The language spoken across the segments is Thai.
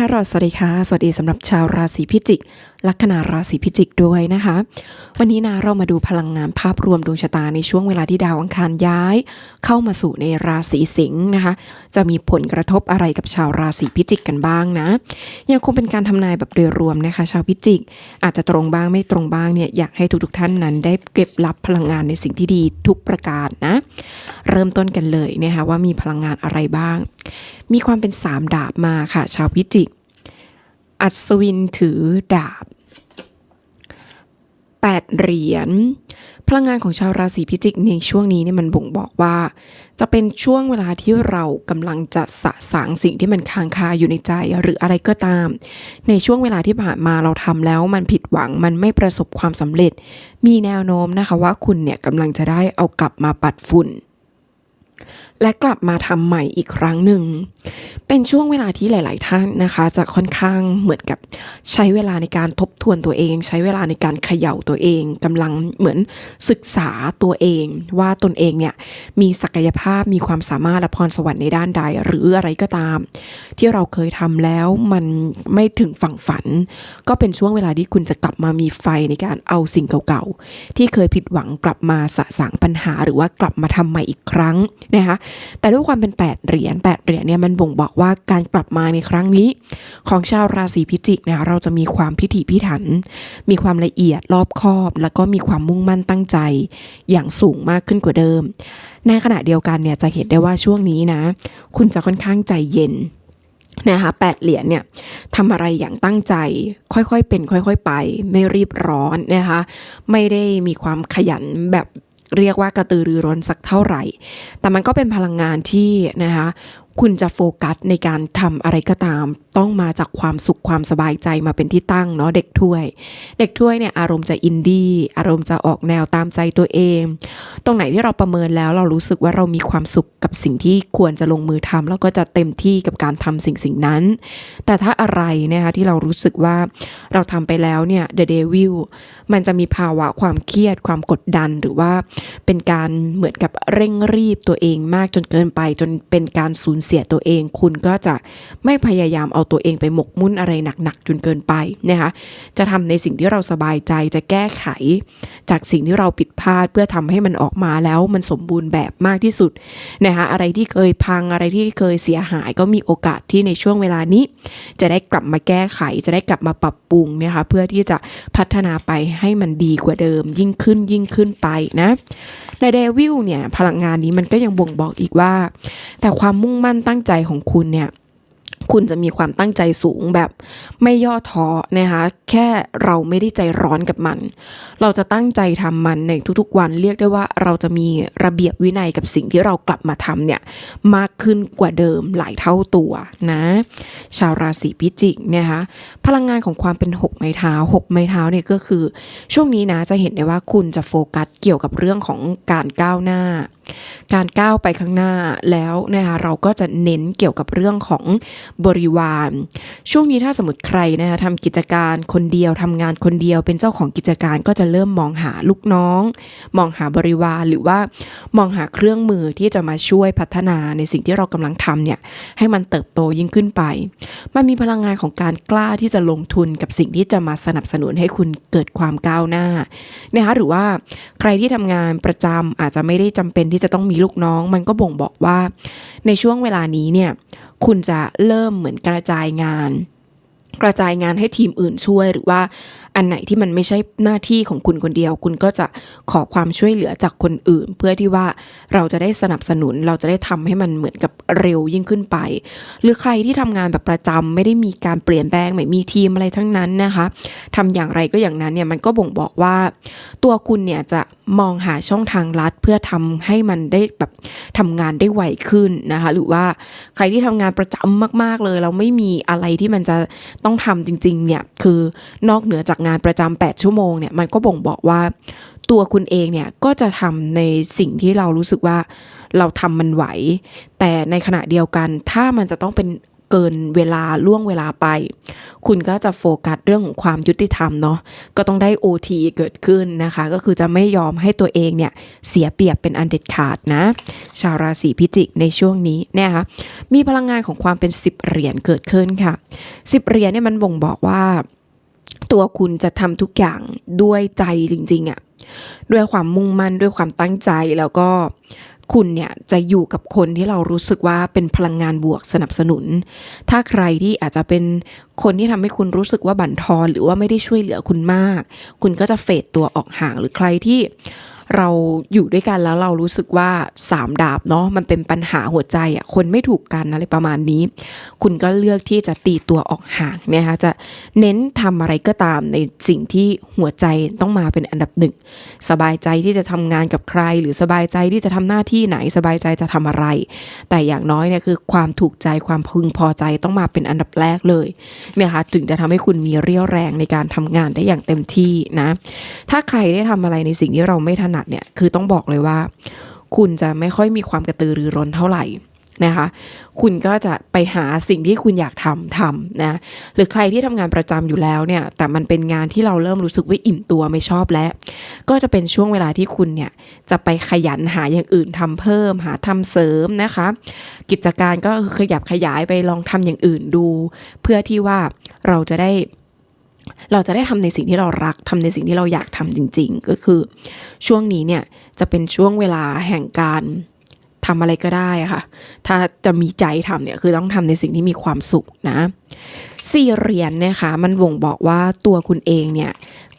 ทารอดสวัสดีค่ะ สวัสดีสำหรับชาวราศีพิจิก ลัคนาราศีพิจิกด้วยนะคะ วันนี้นะเรามาดูพลังงานภาพรวมดวงชะตาในช่วงเวลาที่ดาวอังคารย้าย เข้ามาสู่ในราศีสิงห์นะคะ จะมีผลกระทบอะไรกับชาวราศีพิจิกกันบ้างนะ ยังคงเป็นการทำนายแบบโดยรวมนะคะ ชาวพิจิก อาจจะตรงบ้างไม่ตรงบ้างเนี่ยอยากให้ทุกๆท่านนั้นได้เก็บรับพลังงานในสิ่งที่ดีทุกประการนะ เริ่มต้นกันเลยนะคะว่ามีพลังงานอะไรบ้าง มีความเป็นสามดาบมาค่ะ ชาวพิจิก อัศวินถือดาบ 8 เหรียญ พลังงานของชาวราศีพิจิกในช่วงนี้เนี่ยมันบ่งบอกว่า จะเป็นช่วงเวลาที่เรากำลังจะสะสางสิ่งที่มันค้างคาอยู่ในใจหรืออะไรก็ตาม ในช่วงเวลาที่ผ่านมาเราทำแล้วมันผิดหวังมันไม่ประสบความสำเร็จ มีแนวโน้มนะคะว่าคุณเนี่ยกำลังจะได้เอากลับมาปัดฝุ่น และกลับมาทำใหม่อีกครั้งหนึ่ง เป็นช่วงเวลาที่หลาย ๆ ท่านนะคะ จะค่อนข้างเหมือนกับใช้เวลาในการทบทวนตัวเอง ใช้เวลาในการเขย่าตัวเองกำลังเหมือนศึกษาตัวเอง ว่าตนเองเนี่ยมีศักยภาพมีความสามารถและพรสวรรค์ในด้านใด หรืออะไรก็ตาม ที่เราเคยทำแล้วมันไม่ถึงฝั่งฝัน ก็เป็นช่วงเวลาที่คุณจะกลับมามีไฟในการเอาสิ่งเก่า ๆ ที่เคยผิดหวังกลับมาสะสางปัญหา หรือว่ากลับมาทำใหม่อีกครั้งนะคะแต่ด้วยความเป็น 8 เหรียญ8เหรียญเนี่ยมันบ่งบอกว่าการกลับมาในครั้งนี้ ของชาวราศีพิจิกนี่ยเราจะมีความพิถีพิถัน มีความละเอียดรอบคอบ แล้วก็มีความมุ่งมั่นตั้งใจ อย่างสูงมากขึ้นกว่าเดิม ในขณะเดียวกันเนี่ยจะเห็นได้ว่าช่วงนี้นะ คุณจะค่อนข้างใจเย็นนะคะแปดเหรียญเนี่ยทำอะไรอย่างตั้งใจ ค่อยๆเป็น ค่อย ๆ ไป ไม่รีบร้อนนะคะ ไม่ได้มีความขยันแบบ เรียกว่ากระตือรือร้นสักเท่าไหร่ แต่มันก็เป็นพลังงานที่นะคะ คุณจะโฟกัสในการทำอะไรก็ตาม ต้องมาจากความสุขความสบายใจมาเป็นที่ตั้งเนาะเด็กถ้วย เด็กถ้วยเนี่ยอารมณ์จะอินดี้อารมณ์จะออกแนวตามใจตัวเอง ตรงไหนที่เราประเมินแล้วเรารู้สึกว่าเรามีความสุขกับสิ่งที่ควรจะลงมือทำแล้วก็จะเต็มที่กับการทำสิ่งสิ่งนั้น แต่ถ้าอะไรนะคะที่เรารู้สึกว่าเราทำไปแล้วเนี่ย the devil มันจะมีภาวะความเครียดความกดดันหรือว่าเป็นการเหมือนกับเร่งรีบตัวเองมากจนเกินไปจนเป็นการสูญเสียตัวเอง คุณก็จะไม่พยายามเอาตัวเองไปหมกมุ่นอะไรหนักๆจนเกินไปนะคะจะทำในสิ่งที่เราสบายใจจะแก้ไข จากสิ่งที่เราผิดพลาดเพื่อทำให้มันออกมาแล้วมันสมบูรณ์แบบมากที่สุดนะคะอะไรที่เคยพังอะไรที่เคยเสียหายก็มีโอกาสที่ในช่วงเวลานี้ จะได้กลับมาแก้ไข จะได้กลับมาปรับปรุงนะคะเพื่อที่จะพัฒนาไปให้มันดีกว่าเดิม ยิ่งขึ้นยิ่งขึ้นไปนะในเดวิลเนี่ยพลังงานนี้มันก็ยังบ่งบอกอีกว่า แต่ความมุ่งมั่นตั้งใจของคุณเนี่ยคุณจะมีความตั้งใจสูงแบบไม่ย่อท้อนะคะแค่เราไม่ได้ใจร้อนกับมัน เราจะตั้งใจทำมันในทุกๆวันเรียกได้ว่าเราจะมีระเบียบวินัยกับสิ่งที่เรากลับมาทำเนี่ยมากขึ้นกว่าเดิมหลายเท่าตัวนะชาวราศีพิจิกนะคะพลังงานของความเป็น 6 ไม้เท้า 6 ไม้เท้าเนี่ยก็คือ ช่วงนี้นะจะเห็นได้ว่าคุณจะโฟกัสเกี่ยวกับเรื่องของการก้าวหน้า การก้าวไปข้างหน้าแล้วนะคะเราก็จะเน้นเกี่ยวกับเรื่องของบริวาร ช่วงนี้ถ้าสมมติใครนะคะทำกิจการคนเดียวทำงานคนเดียว เป็นเจ้าของกิจการก็จะเริ่มมองหาลูกน้อง มองหาบริวารหรือว่ามองหาเครื่องมือที่จะมาช่วยพัฒนาในสิ่งที่เรากำลังทำเนี่ยให้มันเติบโตยิ่งขึ้นไป มันมีพลังงานของการกล้าที่จะลงทุนกับสิ่งที่จะมาสนับสนุนให้คุณเกิดความก้าวหน้านะคะหรือว่าใครที่ทำงานประจำอาจจะไม่ได้จำเป็นที่จะต้องมีลูกน้อง มันก็บ่งบอกว่า ในช่วงเวลานี้เนี่ยคุณจะเริ่มเหมือนกระจายงาน กระจายงานให้ทีมอื่นช่วยหรือว่า อันไหนที่มันไม่ใช่หน้าที่ของคุณคนเดียว คุณก็จะขอความช่วยเหลือจากคนอื่น เพื่อที่ว่าเราจะได้สนับสนุนเราจะได้ทำให้มันเหมือนกับเร็วยิ่งขึ้นไป หรือใครที่ทำงานแบบประจำไม่ได้มีการเปลี่ยนแปลงไม่มีทีมอะไรทั้งนั้นนะคะทำอย่างไรก็อย่างนั้นเนี่ยมันก็บ่งบอกว่า ตัวคุณเนี่ยจะมองหาช่องทางลัดเพื่อทำให้มันได้แบบทำงานได้ไวขึ้นนะคะ หรือว่าใครที่ทำงานประจำมาก ๆเลย เราไม่มีอะไรที่มันจะต้องทำจริง ๆ เนี่ยคือนอกเหนือจากงานประจำ8ชั่วโมงเนี่ยมันก็บ่งบอกว่าตัวคุณเองเนี่ยก็จะทำในสิ่งที่เรารู้สึกว่าเราทำมันไหว แต่ในขณะเดียวกันถ้ามันจะต้องเป็นเกินเวลาล่วงเวลาไป คุณก็จะโฟกัสเรื่องของความยุติธรรมเนาะก็ต้องได้ OT เกิดขึ้นนะคะ ก็คือจะไม่ยอมให้ตัวเองเนี่ยเสียเปรียบเป็นอันเด็ดขาดนะ ชาวราศีพิจิกในช่วงนี้เนี่ยค่ะมีพลังงานของความเป็น 10 เหรียญเกิดขึ้นค่ะ 10 เหรียญเนี่ยมันบ่งบอกว่า ตัวคุณจะทำทุกอย่างด้วยใจจริงๆอะ่ะด้วยความมุ่งมั่นด้วยความตั้งใจแล้วก็คุณเนี่ยจะอยู่กับคนที่เรารู้สึกว่าเป็นพลังงานบวกสนับสนุน ถ้าใครที่อาจจะเป็นคนที่ทำให้คุณรู้สึกว่าบั่นทอน หรือว่าไม่ได้ช่วยเหลือคุณมาก คุณก็จะเฟดตัวออกห่างหรือใครที่ เราอยู่ด้วยกันแล้วเรารู้สึกว่าสามดาบเนาะมันเป็นปัญหาหัวใจอะ่ะคนไม่ถูกกันอะไรประมาณนี้ คุณก็เลือกที่จะตีตัวออกห่างนะคะจะเน้นทำอะไรก็ตามในสิ่งที่หัวใจต้องมาเป็นอันดับหนึ่งสบายใจที่จะทำงานกับใคร หรือสบายใจที่จะทำหน้าที่ไหนสบายใจจะทำอะไร แต่อย่างน้อยเนี่ยคือความถูกใจความพึงพอใจต้องมาเป็นอันดับแรกเลยเนี่ยค่ะถึงจะทำให้คุณมีเรี่ยวแรงในการทำงานได้อย่างเต็มที่นะถ้าใครได้ทำอะไรในสิ่งที่เราไม่ถนัดเนี่ยคือต้องบอกเลยว่า คุณจะไม่ค่อยมีความกระตือรือร้นเท่าไหร่นะคะ คุณก็จะไปหาสิ่งที่คุณอยากทำทำนะ หรือใครที่ทำงานประจำอยู่แล้วเนี่ย แต่มันเป็นงานที่เราเริ่มรู้สึกว่าอิ่มตัวไม่ชอบแล้ว ก็จะเป็นช่วงเวลาที่คุณเนี่ย จะไปขยันหาอย่างอื่นทำเพิ่ม หาทำเสริมนะคะ กิจการก็ขยับขยายไปลองทำอย่างอื่นดู เพื่อที่ว่าเราจะได้ เราจะได้ทำในสิ่งที่เรารักทำในสิ่งที่เราอยากทำจริง ๆ ก็คือ ช่วงนี้เนี่ยจะเป็นช่วงเวลาแห่งการทำอะไรก็ได้ค่ะ ถ้าจะมีใจทำเนี่ยคือต้องทำในสิ่งที่มีความสุขนะ สี่เหรียญนะคะมันบ่งบอกว่าตัวคุณเองเนี่ย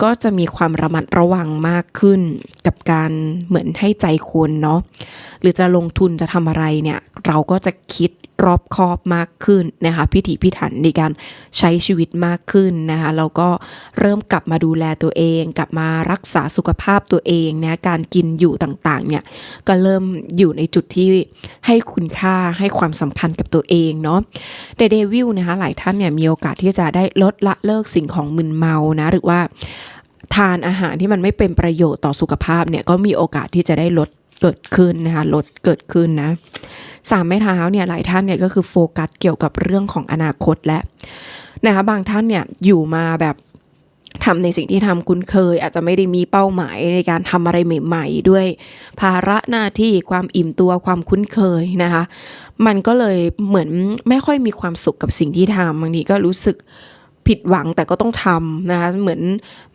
ก็จะมีความระมัดระวังมากขึ้น กับการเหมือนให้ใจคนเนาะหรือจะลงทุนจะทำอะไรเนี่ยเราก็จะคิดรอบคอบมากขึ้นนะคะพิถีพิถันในการใช้ชีวิตมากขึ้นนะคะแล้วก็เริ่มกลับมาดูแลตัวเอง กลับมารักษาสุขภาพตัวเองนะการกินอยู่ต่างๆเนี่ยก็เริ่มอยู่ในจุดที่ให้คุณค่าให้ความสำคัญกับตัวเองเนาะเดเดวิลนะคะหลายท่านเนี่ยมีโอโอกาสที่จะได้ลดละเลิกสิ่งของมึนเมานะหรือว่าทานอาหารที่มันไม่เป็นประโยชน์ต่อสุขภาพเนี่ยก็มีโอกาสที่จะได้ลดเกิดขึ้นนะคะลดเกิดขึ้นนะสามไม้เท้าเนี่ยหลายท่านเนี่ยก็คือโฟกัสเกี่ยวกับเรื่องของอนาคตและนะคะบางท่านเนี่ยอยู่มาแบบทำในสิ่งที่ทำคุ้นเคย อาจจะไม่ได้มีเป้าหมายในการทำอะไรใหม่ ๆ ด้วยภาระหน้าที่ความอิ่มตัวความคุ้นเคยนะคะ มันก็เลยเหมือนไม่ค่อยมีความสุขกับสิ่งที่ทำบางทีก็รู้สึกผิดหวังแต่ก็ต้องทำนะคะเหมือน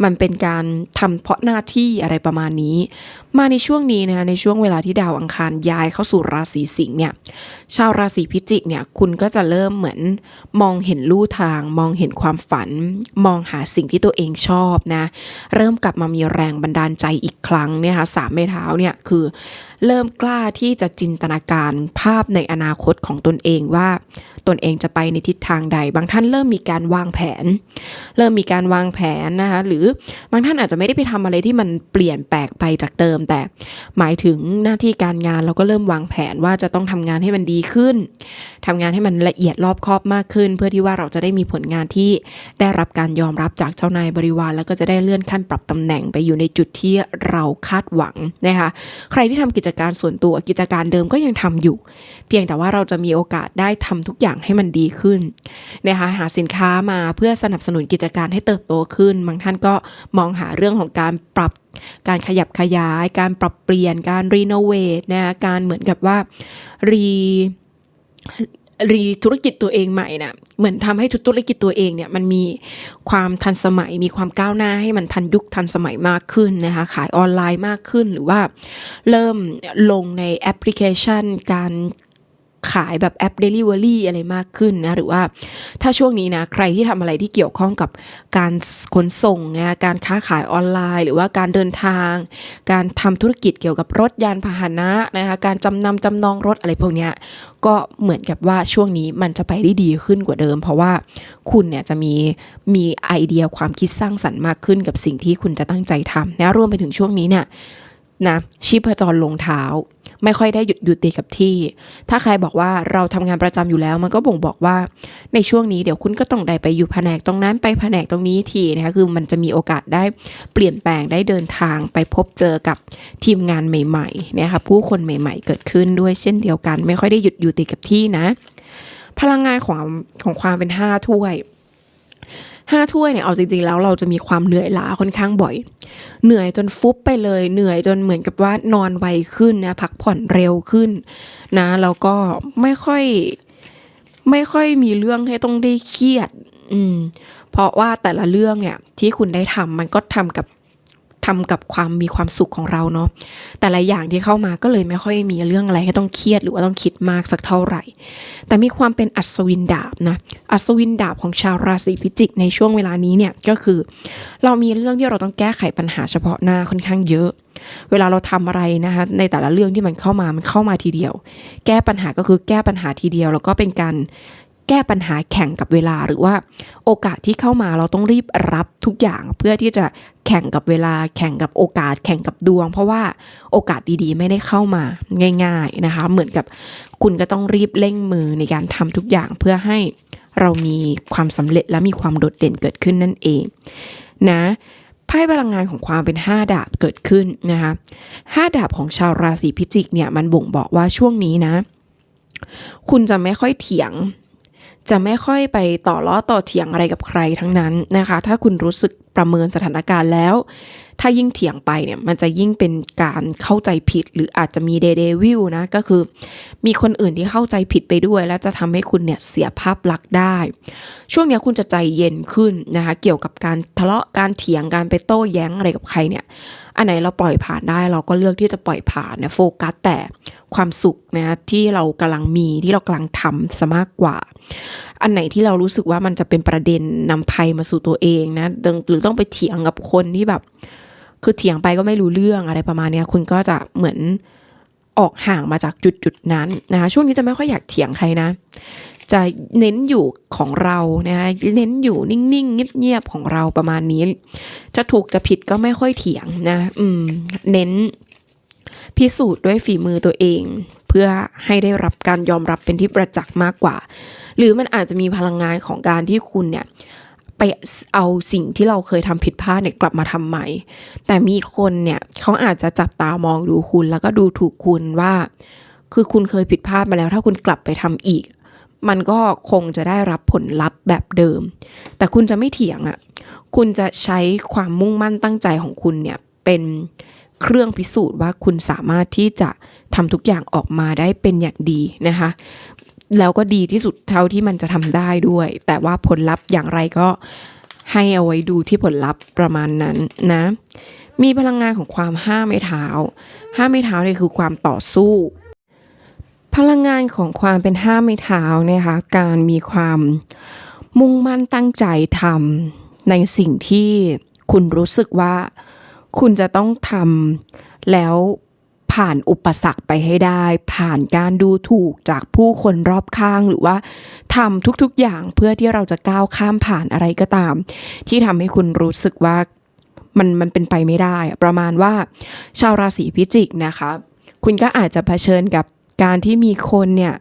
มันเป็นการทำเพราะหน้าที่อะไรประมาณนี้ มาในช่วงนี้นะคะในช่วงเวลาที่ดาวอังคารย้ายเข้าสู่ราศีสิงห์เนี่ยชาวราศีพิจิกเนี่ยคุณก็จะเริ่มเหมือนมองเห็นลู่ทาง มองเห็นความฝัน มองหาสิ่งที่ตัวเองชอบนะเริ่มกลับมามีแรงบันดาลใจอีกครั้งเนี่ยค่ะสามเมเท้าเนี่ยคือ เริ่มกล้าที่จะจินตนาการภาพในอนาคตของตนเองว่า ตนเองจะไปในทิศทางใด บางท่านเริ่มมีการวางแผน เริ่มมีการวางแผนนะคะหรือบางท่านอาจจะไม่ได้ไปทำอะไรที่มันเปลี่ยนแปลกไปจากเดิม แต่หมายถึงหน้าที่การงานเราก็เริ่มวางแผนว่าจะต้องทำงานให้มันดีขึ้นทำงานให้มันละเอียดรอบคอบมากขึ้น เพื่อที่ว่าเราจะได้มีผลงานที่ได้รับการยอมรับจากเจ้านายบริวาร แล้วก็จะได้เลื่อนขั้นปรับตำแหน่งไปอยู่ในจุดที่เราคาดหวังนะคะใครที่ทำกิจการส่วนตัวกิจการเดิมก็ยังทำอยู่ เพียงแต่ว่าเราจะมีโอกาสได้ทำทุกอย่างให้มันดีขึ้นนะคะหาสินค้ามาเพื่อสนับสนุนกิจการให้เติบโตขึ้น บางท่านก็มองหาเรื่องของการปรับการขยับขยาย การปรับเปลี่ยนการรีโนเวทนะการเหมือนกับว่ารี รีธุรกิจตัวเองใหม่นะ่ะเหมือนทำให้ธุรกิจตัวเองเนี่ยมันมีความทันสมัย มีความก้าวหน้าให้มันทันยุคทันสมัยมากขึ้นนะคะขายออนไลน์มากขึ้นหรือว่าเริ่มลงในแอปพลิเคชันการ ขายแบบแอป Delivery อะไรมากขึ้นนะ หรือว่าถ้าช่วงนี้นะ ใครที่ทำอะไรที่เกี่ยวข้องกับการขนส่งนะการค้าขายออนไลน์ หรือว่าการเดินทาง การทำธุรกิจเกี่ยวกับรถยานพาหนะนะคะการจำนำจำนองรถอะไรพวกนี้ก็เหมือนกับว่าช่วงนี้มันจะไปได้ดีขึ้นกว่าเดิม เพราะว่าคุณเนี่ยจะมีมีไอเดียความคิดสร้างสรรค์มากขึ้นกับสิ่งที่คุณจะตั้งใจทำนะรวมไปถึงช่วงนี้เนี่ย นะชีพจรลงเท้า ไม่ค่อยได้หยุดหยุดตีกับที่ ถ้าใครบอกว่าเราทำงานประจำอยู่แล้ว มันก็บ่งบอกว่าในช่วงนี้เดี๋ยวคุณก็ต้องได้ไปอยู่แผนกตรงนั้นไปแผนกตรงนี้ทีนะคะคือมันจะมีโอกาสได้เปลี่ยนแปลงได้เดินทางไปพบเจอกับทีมงานใหม่ๆนะคะผู้คนใหม่ ๆ เกิดขึ้นด้วยเช่นเดียวกัน ไม่ค่อยได้หยุดอยู่ติดกับที่นะ พลังงานของของความเป็นห้าถ้วยห้าถ้วยเนี่ยเอาจริงๆแล้วเราจะมีความเหนื่อยล้าค่อนข้างบ่อย เหนื่อยจนฟุบไปเลยเหนื่อยจนเหมือนกับว่านอนไวขึ้นนะพักผ่อนเร็วขึ้นนะแล้วก็ไม่ค่อยไม่ค่อยมีเรื่องให้ต้องได้เครียด อืม เพราะว่าแต่ละเรื่องเนี่ยที่คุณได้ทำมันก็ทำกับ ทำกับความมีความสุขของเราเนาะแต่ละอย่างที่เข้ามาก็เลยไม่ค่อยมีเรื่องอะไรให้ต้องเครียดหรือว่าต้องคิดมากสักเท่าไหร่ แต่มีความเป็นอัศวินดาบนะอัศวินดาบของชาวราศีพิจิกในช่วงเวลานี้เนี่ยก็คือ เรามีเรื่องที่เราต้องแก้ไขปัญหาเฉพาะหน้าค่อนข้างเยอะ เวลาเราทำอะไรนะคะในแต่ละเรื่องที่มันเข้ามามันเข้ามาทีเดียว แก้ปัญหาก็คือแก้ปัญหาทีเดียว แล้วก็เป็นการ แก้ปัญหาแข่งกับเวลาหรือว่า โอกาสที่เข้ามาเราต้องรีบรับทุกอย่างเพื่อที่จะแข่งกับเวลาแข่งกับโอกาสแข่งกับดวง เพราะว่าโอกาสดีๆ ไม่ได้เข้ามาง่าย ๆนะคะ เหมือนกับคุณก็ต้องรีบเร่งมือในการทำทุกอย่างเพื่อให้เรามีความสำเร็จและมีความโดดเด่นเกิดขึ้นนั่นเองนะไพ่พลังงานของความเป็น 5 ดาบเกิดขึ้นนะคะห้าดาบของชาวราศีพิจิกเนี่ยมันบ่งบอกว่าช่วงนี้นะ คุณจะไม่ค่อยเถียง จะไม่ค่อยไปต่อล้อต่อเถียงอะไรกับใครทั้งนั้นนะคะ ถ้าคุณรู้สึกประเมินสถานการณ์แล้ว ถ้ายิ่งเถียงไปเนี่ยมันจะยิ่งเป็นการเข้าใจผิด หรืออาจจะมีเดเดวิลนะก็คือ มีคนอื่นที่เข้าใจผิดไปด้วย แล้วจะทำให้คุณเนี่ยเสียภาพลักษณ์ได้ ช่วงนี้คุณจะใจเย็นขึ้นนะคะเกี่ยวกับการทะเลาะการเถียงการไปโต้แย้งอะไรกับใครเนี่ยอันไหนเราปล่อยผ่านได้เราก็เลือกที่จะปล่อยผ่านเนะโฟกัสแต่ความสุขนะที่เรากำลังมีที่เรากำลังทำซะมากกว่า อันไหนที่เรารู้สึกว่ามันจะเป็นประเด็นนำภัยมาสู่ตัวเองนะหรือต้องไปเถียงกับคนที่แบบ คือเถียงไปก็ไม่รู้เรื่องอะไรประมาณนี้คุณก็จะเหมือนออกห่างมาจากจุดจุดๆนั้นนะคะช่วงนี้จะไม่ค่อยอยากเถียงใครนะ จะเน้นอยู่ของเรานะคะเน้นอยู่นิ่งๆเงียบๆของเราประมาณนี้ จะถูกจะผิดก็ไม่ค่อยเถียงนะ อืม เน้นพิสูจน์ด้วยฝีมือตัวเอง เพื่อให้ได้รับการยอมรับเป็นที่ประจักษ์มากกว่า หรือมันอาจจะมีพลังงานของการที่คุณเนี่ย ไปเอาสิ่งที่เราเคยทำผิดพลาดเนี่ยกลับมาทำใหม่ แต่มีคนเนี่ยเขาอาจจะจับตามองดูคุณแล้วก็ดูถูกคุณว่า คือคุณเคยผิดพลาดมาแล้ว ถ้าคุณกลับไปทำอีก มันก็คงจะได้รับผลลัพธ์แบบเดิม แต่คุณจะไม่เถียงอะ่ะ คุณจะใช้ความมุ่งมั่นตั้งใจของคุณเนี่ยเป็นเครื่องพิสูจน์ว่าคุณสามารถที่จะทำทุกอย่างออกมาได้เป็นอย่างดีนะคะ แล้วก็ดีที่สุดเท่าที่มันจะทำได้ด้วย แต่ว่าผลลัพธ์อย่างไรก็ให้เอาไว้ดูที่ผลลัพธ์ประมาณนั้นนะ มีพลังงานของความห้ามไม่เท้า ห้ามไม่เท้าเนี่ยคือความต่อสู้ พลังงานของความเป็นห้ามไม่เท้าเนี่ยค่ะการมีความมุ่งมั่นตั้งใจทำในสิ่งที่คุณรู้สึกว่าคุณจะต้องทำแล้ว ผ่านอุปสรรคไปให้ได้ ผ่านการดูถูกจากผู้คนรอบข้างหรือว่าทำทุกๆอย่างเพื่อที่เราจะก้าวข้ามผ่านอะไรก็ตาม ที่ทำให้คุณรู้สึกว่ามันมันเป็นไปไม่ได้อะประมาณว่าชาวราศีพิจิกนะคะ คุณก็อาจจะเผชิญกับ การที่มีคนเนี่ย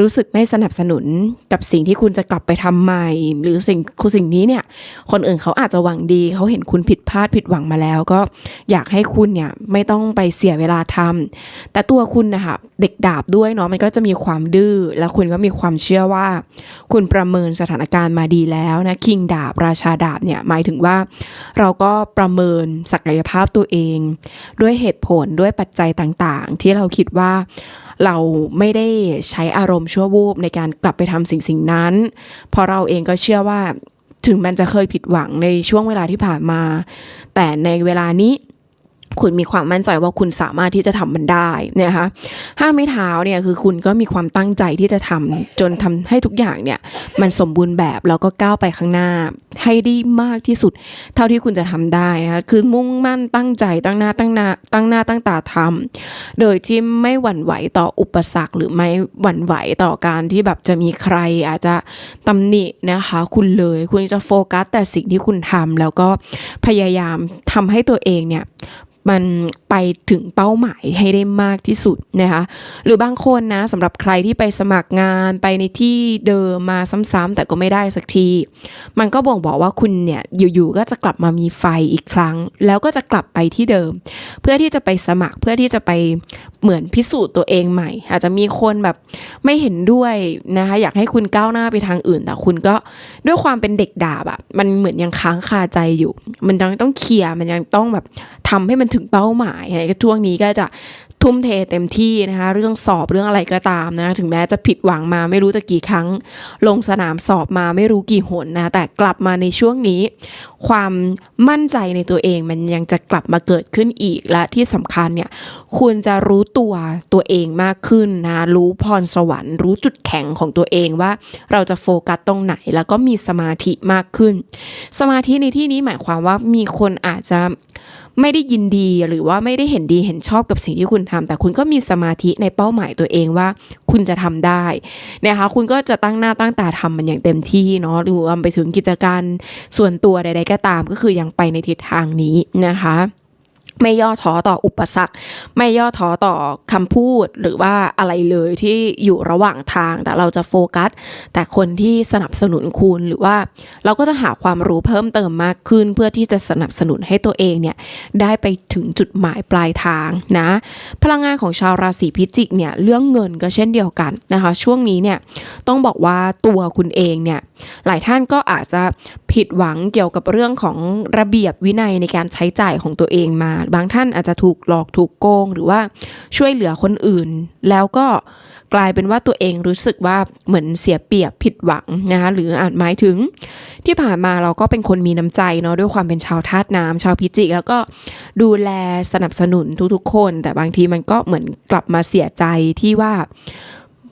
รู้สึกไม่สนับสนุนกับสิ่งที่คุณจะกลับไปทำใหม่ หรือสิ่งคุณสิ่งนี้เนี่ยคนอื่นเขาอาจจะหวังดี เขาเห็นคุณผิดพลาดผิดหวังมาแล้ว ก็อยากให้คุณเนี่ยไม่ต้องไปเสียเวลาทำแต่ตัวคุณนะคะเด็กดาบด้วยเนาะมันก็จะมีความดื้อแล้วคุณก็มีความเชื่อว่า คุณประเมินสถานการณ์มาดีแล้วนะคิงดาบราชาดาบเนี่ยหมายถึงว่า เราก็ประเมินศักยภาพตัวเอง ด้วยเหตุผลด้วยปัจจัยต่างๆ ที่เราคิดว่า เราไม่ได้ใช้อารมณ์ชั่ววูบในการกลับไปทำสิ่งสิ่งนั้นเพราะเราเองก็เชื่อว่าถึงมันจะเคยผิดหวังในช่วงเวลาที่ผ่านมา แต่ในเวลานี้ คุณมีความมั่นใจว่าคุณสามารถที่จะทำมันได้นะคะห้ามไม่เท้าเนี่ยคือคุณก็มีความตั้งใจที่จะทำจนทำให้ทุกอย่างเนี่ยมันสมบูรณ์แบบแล้วก็ก้าวไปข้างหน้า ให้ได้มากที่สุด เท่าที่คุณจะทำได้นะคะคือมุ่งมั่นตั้งใจตั้งหน้าตั้งหน้าตั้งหน้าตั้งตาทำโดยที่ไม่หวั่นไหวต่ออุปสรรค หรือไม่หวั่นไหวต่อการที่แบบจะมีใครอาจจะตำหนินะคะคุณเลยคุณจะโฟกัสแต่สิ่งที่คุณทำแล้วก็พยายามทำให้ตัวเองเนี่ย มันไปถึงเป้าหมายให้ได้มากที่สุดนะคะหรือบางคนนะสำหรับใครที่ไปสมัครงานไปในที่เดิมมาซ้ำๆแต่ก็ไม่ได้สักที มันก็บ่งบอกว่าคุณเนี่ยอยู่ๆก็จะกลับมามีไฟอีกครั้ง แล้วก็จะกลับไปที่เดิม เพื่อที่จะไปสมัครเพื่อที่จะไปเหมือนพิสูจน์ตัวเองใหม่ อาจจะมีคนแบบไม่เห็นด้วยนะคะอยากให้คุณก้าวหน้าไปทางอื่นแต่คุณก็ด้วยความเป็นเด็กดาบอะมันเหมือนยังค้างคาใจอยู่ มันยังต้องเคลียร์มันยังต้องแบบทำให้มันถึงเป้าหมายอะไรก็ช่วงนี้ก็จะทุ่มเทเต็มที่นะคะเรื่องสอบเรื่องอะไรก็ตามนะถึงแม้จะผิดหวังมาไม่รู้จะกี่ครั้ง ลงสนามสอบมาไม่รู้กี่หนนะแต่กลับมาในช่วงนี้ ความมั่นใจในตัวเองมันยังจะกลับมาเกิดขึ้นอีกและที่สำคัญเนี่ยคุณจะรู้ตัวตัวเองมากขึ้นนะรู้พรสวรรค์รู้จุดแข็งของตัวเองว่าเราจะโฟกัสตรงไหนแล้วก็มีสมาธิมากขึ้น สมาธิในที่นี้หมายความว่ามีคนอาจจะ ไม่ได้ยินดีหรือว่าไม่ได้เห็นดีเห็นชอบกับสิ่งที่คุณทำแต่คุณก็มีสมาธิในเป้าหมายตัวเองว่าคุณจะทำได้นะคะคุณก็จะตั้งหน้าตั้งตาทำมันอย่างเต็มที่เนาะรวมไปถึงกิจการส่วนตัวใดๆก็ตามก็คือยังไปในทิศทางนี้นะคะ ไม่ย่อท้อต่ออุปสรรค ไม่ย่อท้อต่อคำพูดหรือว่าอะไรเลยที่อยู่ระหว่างทางแต่เราจะโฟกัส แต่คนที่สนับสนุนคุณหรือว่า เราก็จะหาความรู้เพิ่มเติมมากขึ้น เพื่อที่จะสนับสนุนให้ตัวเองเนี่ยได้ไปถึงจุดหมายปลายทางนะพลังงานของชาวราศีพิจิกเนี่ยเรื่องเงินก็เช่นเดียวกันนะคะ ช่วงนี้เนี่ยต้องบอกว่าตัวคุณเองเนี่ย หลายท่านก็อาจจะผิดหวังเกี่ยวกับเรื่องของระเบียบวินัยในการใช้จ่ายของตัวเองมา บางท่านอาจจะถูกหลอกถูกโกง หรือว่าช่วยเหลือคนอื่น แล้วก็กลายเป็นว่าตัวเองรู้สึกว่าเหมือนเสียเปรียบผิดหวังนะคะหรืออาจหมายถึงที่ผ่านมาเราก็เป็นคนมีน้ำใจเนาะด้วยความเป็นชาวธาตุน้ำชาวพิจิกแล้วก็ดูแลสนับสนุนทุกๆคน แต่บางทีมันก็เหมือนกลับมาเสียใจที่ว่า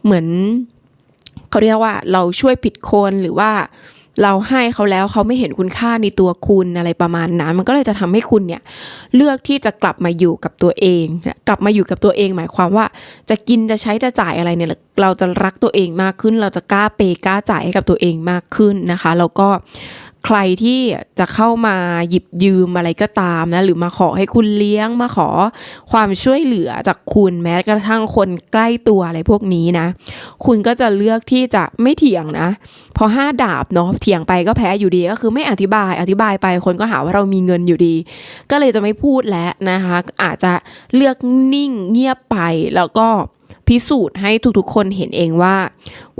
เหมือน เขาเรียกว่าเราช่วยผิดคนหรือว่าเราให้เขาแล้วเขาไม่เห็นคุณค่าในตัวคุณอะไรประมาณนั้นมันก็เลยจะทำให้คุณเนี่ยเลือกที่จะกลับมาอยู่กับตัวเอง กลับมาอยู่กับตัวเอง หมายความว่า จะกินจะใช้จะจ่ายอะไรเนี่ยเราจะรักตัวเองมากขึ้น เราจะกล้าเปย์กล้าจ่ายให้กับตัวเองมากขึ้นนะคะ แล้วก็ ใครที่จะเข้ามาหยิบยืมอะไรก็ตามนะหรือมาขอให้คุณเลี้ยงมาขอความช่วยเหลือจากคุณแม้กระทั่งคนใกล้ตัวอะไรพวกนี้นะ คุณก็จะเลือกที่จะไม่เถียงนะ พอห้าดาบเนาะเถียงไปก็แพ้อยู่ดีก็คือไม่อธิบายอธิบายไปคนก็หาว่าเรามีเงินอยู่ดี ก็เลยจะไม่พูดแล้วนะคะ อาจจะเลือกนิ่งเงียบไปแล้วก็ พิสูจน์ให้ทุกๆ คนเห็นเองว่า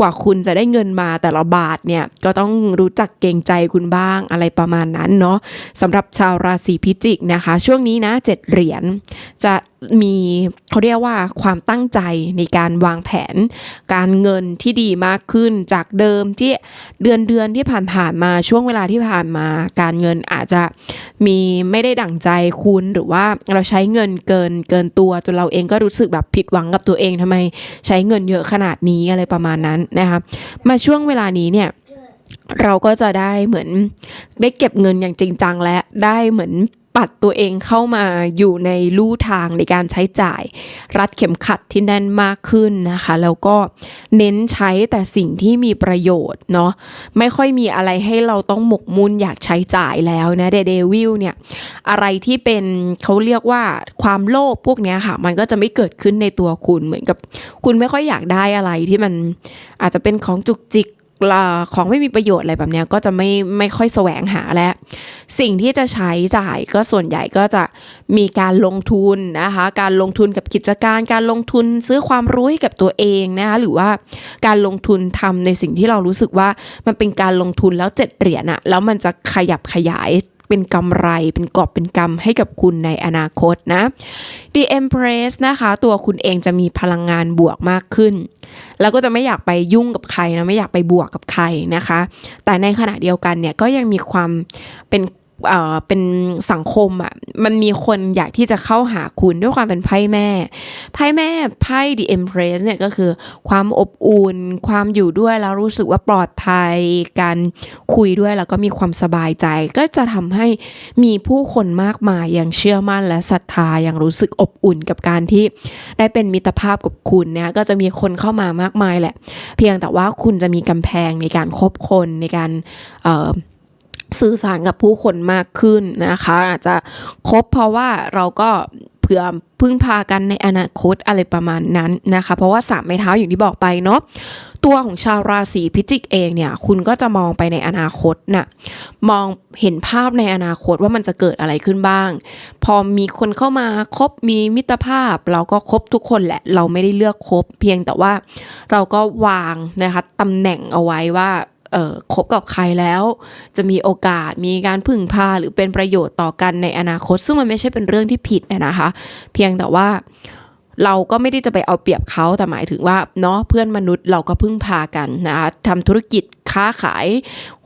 กว่าคุณจะได้เงินมาแต่ละบาทเนี่ยก็ต้องรู้จักเกรงใจคุณบ้างอะไรประมาณนั้นเนาะสำหรับชาวราศีพิจิกนะคะ ช่วงนี้นะเจ็ดเหรียญจะ มีเขาเรียกว่าความตั้งใจในการวางแผน การเงินที่ดีมากขึ้นจากเดิมที่เดือนเดือนที่ผ่านๆมาช่วงเวลาที่ผ่านมา การเงินอาจจะมีไม่ได้ดั่งใจคุณหรือว่าเราใช้เงินเกินเกินตัวจนเราเองก็รู้สึกแบบผิดหวังกับตัวเองทำไมใช้เงินเยอะขนาดนี้อะไรประมาณนั้นนะคะมาช่วงเวลานี้เนี่ยเราก็จะได้เหมือนได้เก็บเงินอย่างจริงจังและได้เหมือน ปัดตัวเองเข้ามาอยู่ในลู่ทางในการใช้จ่าย รัดเข็มขัดที่แน่นมากขึ้นนะคะ แล้วก็เน้นใช้แต่สิ่งที่มีประโยชน์เนาะไม่ค่อยมีอะไรให้เราต้องหมกมุ่นอยากใช้จ่ายแล้วนะเดเดวิลเนี่ยอะไรที่เป็นเขาเรียกว่าความโลภพวกเนี้ยค่ะ มันก็จะไม่เกิดขึ้นในตัวคุณเหมือนกับ คุณไม่ค่อยอยากได้อะไรที่มันอาจจะเป็นของจุกจิก ของไม่มีประโยชน์อะไรแบบนี้ก็จะไม่ไม่ค่อยแสวงหาแล้ว สิ่งที่จะใช้จ่ายก็ส่วนใหญ่ก็จะมีการลงทุนนะคะ การลงทุนกับกิจการ การลงทุนซื้อความรู้ให้กับตัวเองนะคะหรือว่าการลงทุนทำในสิ่งที่เรารู้สึกว่ามันเป็นการลงทุนแล้วเจ็ดเหรียญอะแล้วมันจะขยับขยาย เป็นกำไรเป็นกอบเป็นกำให้กับคุณในอนาคตนะ The Empress นะคะ ตัวคุณเองจะมีพลังงานบวกมากขึ้น แล้วก็จะไม่อยากไปยุ่งกับใครนะไม่อยากไปบวกกับใครนะคะ แต่ในขณะเดียวกันเนี่ยก็ยังมีความเป็น เอ่อเป็นสังคมอะ่ะมันมีคนอยากที่จะเข้าหาคุณด้วยความเป็นไพ่แม่ ไพ่แม่ไพ่ The Empress เนี่ยก็คือความอบอุ่น ความอยู่ด้วยแล้วรู้สึกว่าปลอดภัย การคุยด้วยแล้วก็มีความสบายใจ ก็จะทำให้มีผู้คนมากมายอย่างเชื่อมั่นและศรัทธาอย่างรู้สึกอบอุ่นกับการที่ได้เป็นมิตรภาพกับคุณเนี่ยก็จะมีคนเข้ามามากมายแหละ เพียงแต่ว่าคุณจะมีกำแพงในการคบคนในการเอ่อ สื่อสารกับผู้คนมากขึ้นนะคะ อาจจะคบเพราะว่าเราก็เผื่อพึ่งพากันในอนาคตอะไรประมาณนั้นนะคะ เพราะว่าสามไม้เท้าอย่างที่บอกไปเนาะตัวของชาวราศีพิจิกเองเนี่ย คุณก็จะมองไปในอนาคตน่ะมองเห็นภาพในอนาคตว่ามันจะเกิดอะไรขึ้นบ้าง พอมีคนเข้ามาคบมีมิตรภาพ เราก็คบทุกคนแหละ เราไม่ได้เลือกคบเพียงแต่ว่าเราก็วางนะคะตำแหน่งเอาไว้ว่า คบกับใครแล้ว จะมีโอกาสมีการพึ่งพาหรือเป็นประโยชน์ต่อกันในอนาคต ซึ่งมันไม่ใช่เป็นเรื่องที่ผิดนะคะ เพียงแต่ว่าเราก็ไม่ได้จะไปเอาเปรียบเขาแต่หมายถึงว่าเนาะเพื่อนมนุษย์เราก็พึ่งพากันนะคะทำธุรกิจ ค้าขาย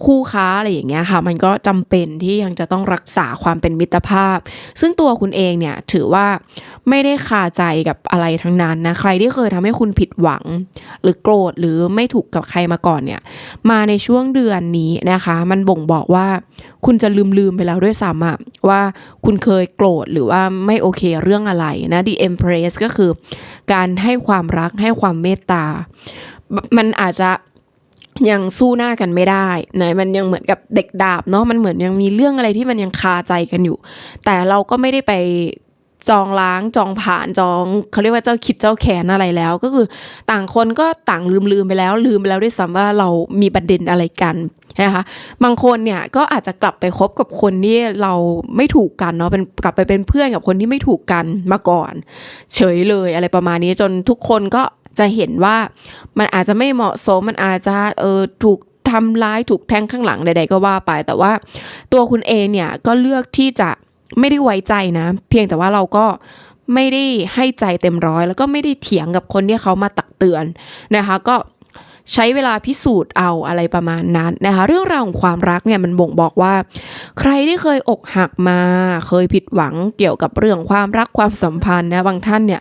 คู่ค้าอะไรอย่างเงี้ยค่ะ มันก็จำเป็นที่ยังจะต้องรักษาความเป็นมิตรภาพ ซึ่งตัวคุณเองเนี่ยถือว่าไม่ได้คาใจกับอะไรทั้งนั้นนะใครที่เคยทำให้คุณผิดหวัง หรือโกรธหรือไม่ถูกกับใครมาก่อนเนี่ย มาในช่วงเดือนนี้นะคะ มันบ่งบอกว่าคุณจะลืมลืมๆไปแล้วด้วยซ้ำอะว่าคุณเคยโกรธหรือว่าไม่โอเคเรื่องอะไรนะ The Empress ก็คือการให้ความรักให้ความเมตตา มันอาจจะ ยังสู้หน้ากันไม่ได้นะมันยังเหมือนกับเด็กดาบเนาะมันเหมือนยังมีเรื่องอะไรที่มันยังคาใจกันอยู่ แต่เราก็ไม่ได้ไปจองล้างจองผ่านจองเขาเรียกว่าเจ้าคิดเจ้าแขนอะไรแล้ว ก็คือต่างคนก็ต่างลืมลืมๆไปแล้ว ลืมไปแล้วด้วยซ้ำว่าเรามีประเด็นอะไรกันนะคะบางคนเนี่ยก็อาจจะกลับไปคบกับคนที่เราไม่ถูกกันเนาะเป็นกลับไปเป็นเพื่อนกับคนที่ไม่ถูกกันมาก่อน เฉยเลยอะไรประมาณนี้จนทุกคนก็ จะเห็นว่ามันอาจจะไม่เหมาะสมมันอาจจะเออถูกทำร้ายถูกแทงข้างหลังใดๆก็ว่าไป แต่ว่าตัวคุณเองเนี่ยก็เลือกที่จะไม่ได้ไว้ใจนะ เพียงแต่ว่าเราก็ไม่ได้ให้ใจเต็มร้อย แล้วก็ไม่ได้เถียงกับคนที่เขามาตักเตือนนะคะ ก็ ใช้เวลาพิสูจน์เอาอะไรประมาณนั้นนะคะ เรื่องราวของความรักเนี่ยมันบ่งบอกว่า ใครที่เคยอกหักมา เคยผิดหวังเกี่ยวกับเรื่องความรักความสัมพันธ์นะบางท่านเนี่ย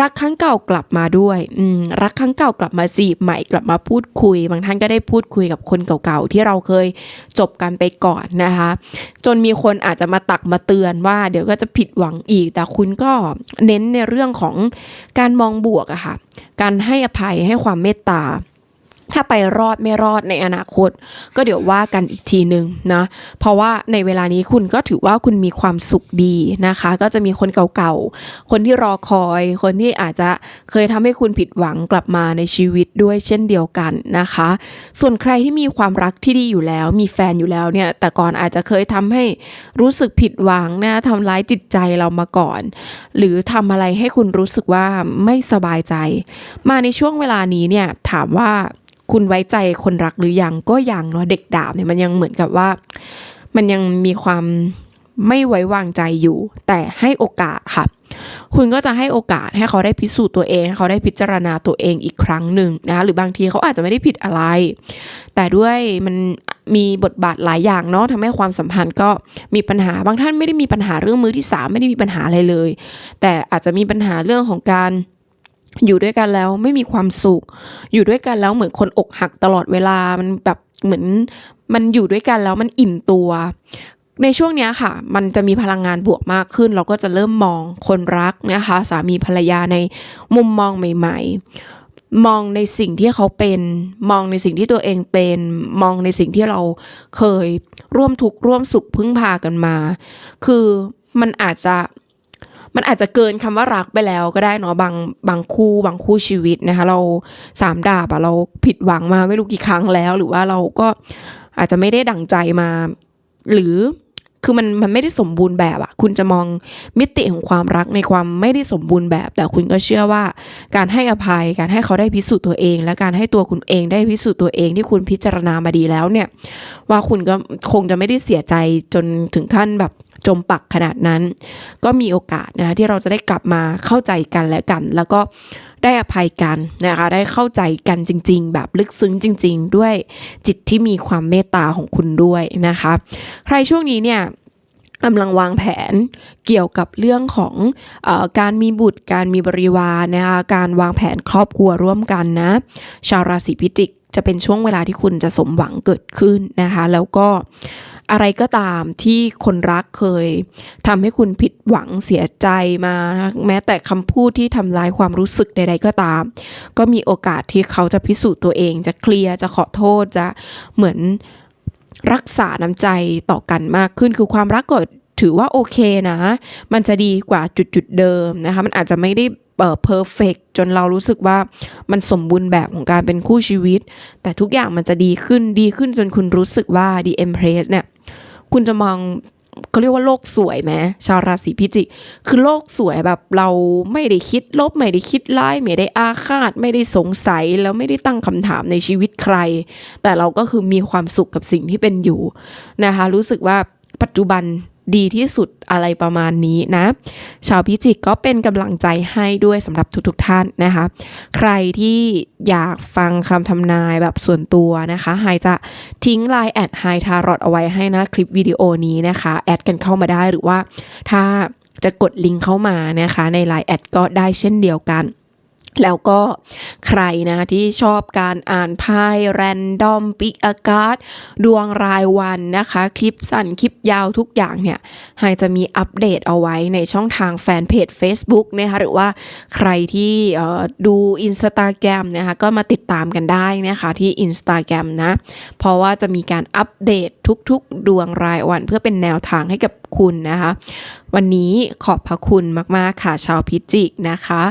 รักครั้งเก่ากลับมาด้วยอืมรักครั้งเก่ากลับมาจีบใหม่กลับมาพูดคุย บางท่านก็ได้พูดคุยกับคนเก่าๆที่เราเคยจบกันไปก่อนนะคะ จนมีคนอาจจะมาตักมาเตือนว่า เดี๋ยวก็จะผิดหวังอีก แต่คุณก็เน้นในเรื่องของการมองบวกอะค่ะ การให้อภัยให้ความเมตตา ถ้าไปรอดไม่รอดในอนาคต ก็เดี๋ยวว่ากันอีกทีหนึ่งนะเพราะว่าในเวลานี้คุณก็ถือว่าคุณมีความสุขดีนะคะ ก็จะมีคนเก่าๆ คนที่รอคอย คนที่อาจจะเคยทำให้คุณผิดหวังกลับมาในชีวิตด้วยเช่นเดียวกันนะคะ ส่วนใครที่มีความรักที่ดีอยู่แล้ว มีแฟนอยู่แล้วเนี่ยแต่ก่อนอาจจะเคยทำให้รู้สึกผิดหวังนะทำร้ายจิตใจเรามาก่อน หรือทำอะไรให้คุณรู้สึกว่าไม่สบายใจ มาในช่วงเวลานี้เนี่ยถามว่า คุณไว้ใจคนรักหรือยังก็ยังเนาะเด็กดาบเนี่ยมันยังเหมือนกับว่า มันยังมีความไม่ไว้วางใจอยู่ แต่ให้โอกาสค่ะ คุณก็จะให้โอกาสให้เขาได้พิสูจน์ตัวเองให้เขาได้พิจารณาตัวเองอีกครั้งหนึ่งนะคะหรือบางทีเขาอาจจะไม่ได้ผิดอะไร แต่ด้วยมันมีบทบาทหลายอย่างเนาะทำให้ความสัมพันธ์ก็มีปัญหาบางท่านไม่ได้มีปัญหาเรื่องมือที่สามไม่ได้มีปัญหาอะไรเลย แต่อาจจะมีปัญหาเรื่องของการ อยู่ด้วยกันแล้วไม่มีความสุข อยู่ด้วยกันแล้วเหมือนคนอกหักตลอดเวลามันแบบเหมือนมันอยู่ด้วยกันแล้วมันอิ่มตัว ในช่วงนี้ค่ะ มันจะมีพลังงานบวกมากขึ้น เราก็จะเริ่มมองคนรักนะคะ สามีภรรยาในมุมมองใหม่ ๆ มองในสิ่งที่เขาเป็น มองในสิ่งที่ตัวเองเป็น มองในสิ่งที่เราเคยร่วมทุกข์ร่วมสุขพึ่งพากันมา คือมันอาจจะ มันอาจจะเกินคำว่ารักไปแล้วก็ได้เนาะบางบางคู่บางคู่ชีวิตนะคะ เราสามดาบอะเราผิดหวังมาไม่รู้กี่ครั้งแล้ว หรือว่าเราก็อาจจะไม่ได้ดั่งใจมา หรือ คือมันมันไม่ได้สมบูรณ์แบบอะคุณจะมองมิติของความรักในความไม่ได้สมบูรณ์แบบ แต่คุณก็เชื่อว่า การให้อภัยการให้เขาได้พิสูจน์ตัวเอง และการให้ตัวคุณเองได้พิสูจน์ตัวเองที่คุณพิจารณามาดีแล้วเนี่ย ว่าคุณก็คงจะไม่ได้เสียใจจนถึงขั้นแบบจมปักขนาดนั้น ก็มีโอกาสนะคะที่เราจะได้กลับมาเข้าใจกันและกัน แล้วก็ ได้อภัยกันนะคะได้เข้าใจกันจริง ๆ แบบลึกซึ้งจริง ๆ ด้วยจิตที่มีความเมตตาของคุณด้วยนะคะใครช่วงนี้เนี่ยกำลังวางแผนเกี่ยวกับเรื่องของอการมีบุตร การมีบริวารนะคะการวางแผนครอบครัวร่วมกันนะ ชาวราศีพิจิกจะเป็นช่วงเวลาที่คุณจะสมหวังเกิดขึ้นนะคะ แล้วก็ อะไรก็ตามที่คนรักเคยทำให้คุณผิดหวังเสียใจมาแม้แต่คำพูดที่ทำลายความรู้สึกใด ๆ ก็ตาม ก็มีโอกาสที่เขาจะพิสูจน์ตัวเอง จะเคลียร์จะขอโทษจะเหมือนรักษาน้ำใจต่อกันมากขึ้นคือความรักก็ถือว่าโอเคนะ มันจะดีกว่าจุดจุดๆเดิมนะคะ มันอาจจะไม่ได้เอ่อเพอร์เฟกจนเรารู้สึกว่ามันสมบูรณ์แบบของการเป็นคู่ชีวิต แต่ทุกอย่างมันจะดีขึ้นดีขึ้นจนคุณรู้สึกว่า The Empress เนี่ย คุณจะมองเขาเรียกว่าโลกสวยไหมชาวราศีพิจิก คือโลกสวยแบบเราไม่ได้คิดลบ ไม่ได้คิดร้ายไม่ได้อาฆาต ไม่ได้สงสัยแล้วไม่ได้ตั้งคำถามในชีวิตใคร แต่เราก็คือมีความสุขกับสิ่งที่เป็นอยู่นะคะ รู้สึกว่าปัจจุบัน ดีที่สุดอะไรประมาณนี้นะ ชาวพิจิกก็เป็นกำลังใจให้ด้วยสำหรับทุกๆทท่านนะคะ ใครที่อยากฟังคำทำนายแบบส่วนตัวนะคะไฮจะทิ้งไลน์แอดไฮทารอตเอาไว้ให้นะคลิปวิดีโอนี้นะคะ แอดกันเข้ามาได้หรือว่าถ้าจะกดลิงก์เข้ามานะคะ ในไลน์แอดก็ได้เช่นเดียวกัน แล้วก็ใครนะคะที่ชอบการอ่านไพ่แรนดอมปิกอากาศดวงรายวันนะคะ คลิปสั้นคลิปยาวทุกอย่างเนี่ยไฮจะมีอัปเดตเอาไว้ในช่องทางแฟนเพจ Facebook นะคะหรือว่าใครที่เอ่อดู Instagram นะคะก็มาติดตามกันได้นะคะที่ Instagram นะ เพราะว่าจะมีการอัปเดตทุกๆ ดวงรายวัน เพื่อเป็นแนวทางให้กับ คุณนะคะ วันนี้ขอบพระคุณมาก ๆ ค่ะ ชาวพิจิกนะคะ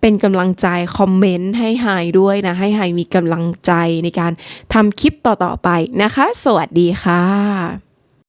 เป็นกำลังใจคอมเมนต์ให้ไฮด้วยนะ ให้ไฮมีกำลังใจในการทำคลิปต่อ ๆ ไปนะคะ สวัสดีค่ะ